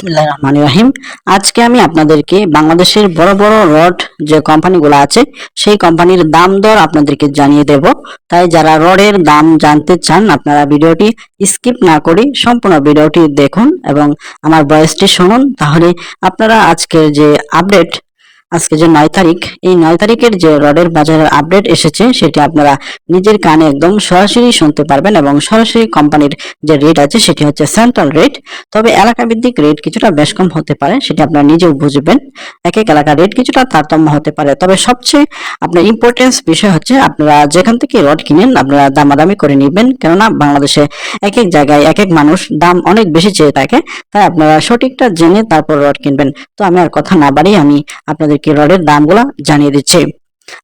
বিসমিল্লাহির রহমান রহিম। আজকে আমি আপনাদেরকে বাংলাদেশের বড় বড় রড যে কোম্পানিগুলো আছে, সেই কোম্পানির দাম দর আপনাদেরকে জানিয়ে দেব। তাই যারা রডের দাম জানতে চান, আপনারা ভিডিওটি স্কিপ না করে সম্পূর্ণ ভিডিওটি দেখুন এবং আমার ভয়েসটি শুনুন। তাহলে আপনারা আজকের যে আপডেট আজকে যে নয় তারিখ, এই নয় তারিখের যে রডের বাজারের আপডেট এসেছে, সেটি আপনারা নিজের কানে একদম সরাসরি শুনতে পারবেন এবং সরাসরি কোম্পানির যে রেট আছে, সেটি হচ্ছে সেন্ট্রাল রেট তবে এলাকা ভিত্তিক রেট কিছুটা বেশ কম হতে পারে, সেটা আপনারা নিজেও বুঝবেন। এক এক এলাকার রেট কিছুটা তারতম্য হতে পারে। তবে সবচেয়ে আপনার ইম্পর্টেন্স বিষয় হচ্ছে, আপনারা যেখান থেকে রড কিনেন, আপনারা দামাদামি করে নেবেন। কেননা, বাংলাদেশে এক এক জায়গায় এক এক মানুষ দাম অনেক বেশি চেয়ে থাকে, তাই আপনারা সঠিকটা জেনে তারপর রড কিনবেন। তো আমি আর কথা না বাড়ি আমি আপনাদেরকে রডের দামগুলো জানিয়ে দিচ্ছি।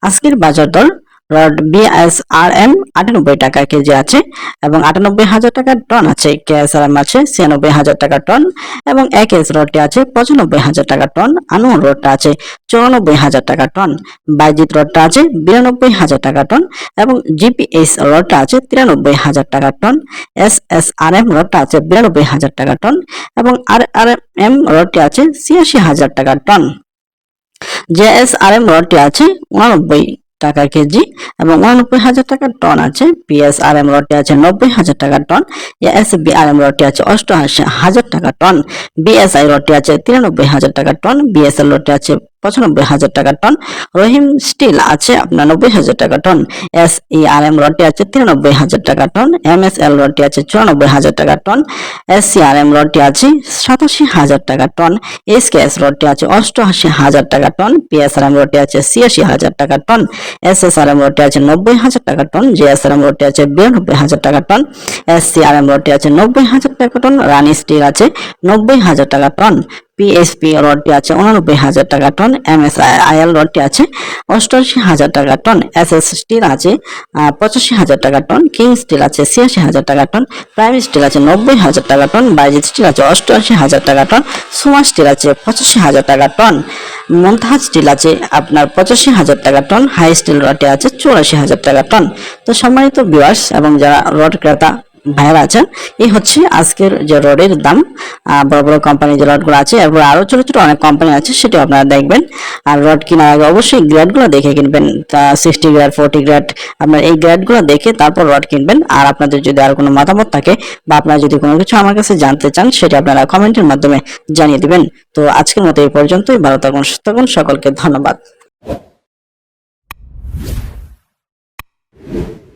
আজকের বাজার দর রড বিএসআরএম আটানব্বই টাকা কেজি আছে এবং আটানব্বই হাজার টাকার টন আছে। কেএসআরএম আছে ছিয়ানব্বই হাজার টাকা টন এবং এক এস রডটি আছে পঁচানব্বই হাজার টাকা টন। আনুন রডটা আছে চৌরানব্বই হাজার টাকা টন। বাইজিৎ রডটা আছে বিরানব্বই হাজার টাকা টন এবং জিপিএস রডটা আছে তিরানব্বই হাজার টাকা ton. S S R M রডটা আছে বিরানব্বই হাজার টাকা টন এবং আর আর এম রডটি আছে ছিয়াশি হাজার টাকা টন। জেএসআরএম রডটি আছে উনানব্বই টাকা কেজি এবং উনানব্বই হাজার টাকার টন আছে। পিএস আর এম রডটি আছে নব্বই হাজার টাকার ton. S B R M রডটি আছে অষ্টআশি হাজার টাকা টন। বিএসআই রডটি আছে তিরানব্বই হাজার টাকার টন। বিএসএল রডটি আছে পঁচানব্বই হাজার টাকা টন রহিম স্টিল আছে আপনার নব্বই হাজার টাকা ton S E R M রডটি আছে তিরানব্বই হাজার টাকা টন এম এস এল রডটি আছে চুরানব্বই হাজার টাকা ton S C R M রডটি আছে সাতাশি হাজার টাকা টন এস কে এস রডটি আছে অষ্টআশি হাজার টাকা ton P S R M রডটি আছে ছিয়াশি হাজার টাকা ton S S R M রডটি আছে নব্বই হাজার টাকা ton J S R M রডটি আছে বিরানব্বই হাজার টাকা ton S C R M রডটি আছে নব্বই হাজার টাকা টন রানি স্টিল আছে নব্বই হাজার টাকা টন পিএসপি রডটি আছে উনানব্বই হাজার টাকা ton M S I L রডটি আছে অষ্টআশি হাজার টাকা টন এস এস স্টিল আছে পঁচাশি হাজার টাকা টন কিং স্টিল আছে ছিয়াশি হাজার টাকা টন প্রাইম স্টিল আছে নব্বই হাজার টাকা টন বাইজিৎ স্টিল আছে অষ্টআশি হাজার টাকা টন সুমা স্টিল আছে পঁচাশি হাজার টাকা টন মন্তাজ স্টিল আছে আপনার পঁচাশি হাজার টাকা টন হাই স্টিল রডটি আছে চুরাশি হাজার টাকা টন তো সম্মানিত বিওয়ার্স এবং যারা রড ক্রেতা ভাইয়ারা আছেন। এই হচ্ছে আজকের যে রডের দাম। বড় বড় কোম্পানি যে রডগুলো আছে, এরপর আরও ছোট ছোট অনেক কোম্পানি আছে সেটা আপনারা দেখবেন। আর রড কেনার আগে অবশ্যই গ্রেডগুলো দেখে কিনবেন। তা সিক্সটি গ্রেড ফোর্টি গ্রেড আপনার এই গ্রেডগুলো দেখে তারপর রড কিনবেন। আর আপনাদের যদি আর কোনো মতামত থাকে বা আপনারা যদি কোনো কিছু আমার কাছে জানতে চান, সেটা আপনারা কমেন্টের মাধ্যমে জানিয়ে দিবেন। তো আজকের মতো এই পর্যন্তই। ভালো থাকুন, সুস্থ থাকুন। সকলকে ধন্যবাদ।